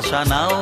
ভালোবাসা নাও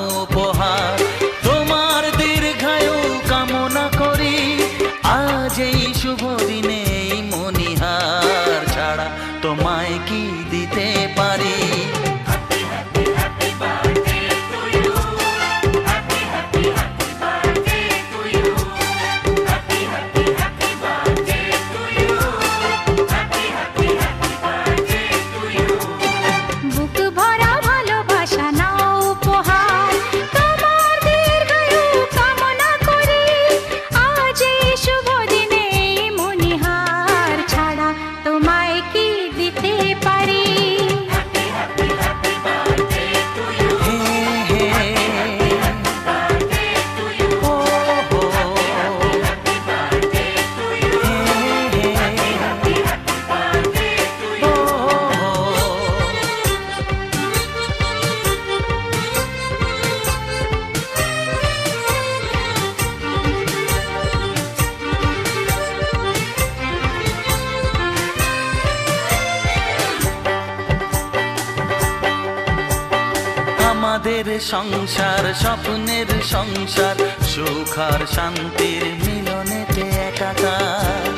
আমাদের সংসার স্বপ্নের সংসার সুখ আর শান্তির মিলনেতে একাকার।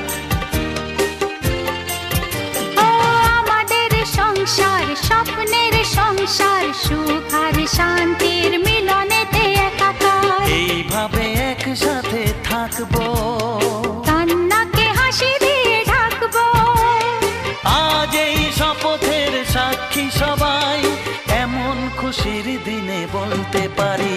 আমাদের সংসার স্বপ্নের সংসার সুখ আর শান্তির মিলনেতে একাকার। এইভাবে একসাথে থাকব। কান্নাকে হাসি দিয়ে ঢাকবো। আজ এই শপথের সাক্ষী সবাই। খুশির দিনে বলতে পারি।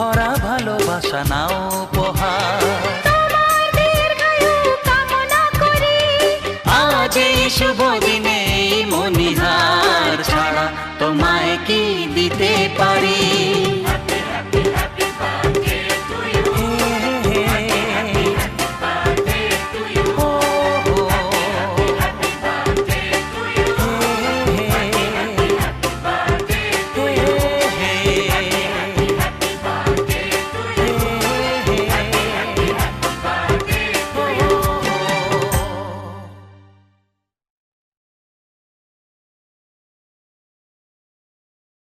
ভরা ভালোবাসা নাও উপহার। আজ এই শুভ দিনে মনিহার ছাড়া তোমায় কি দিতে পারি?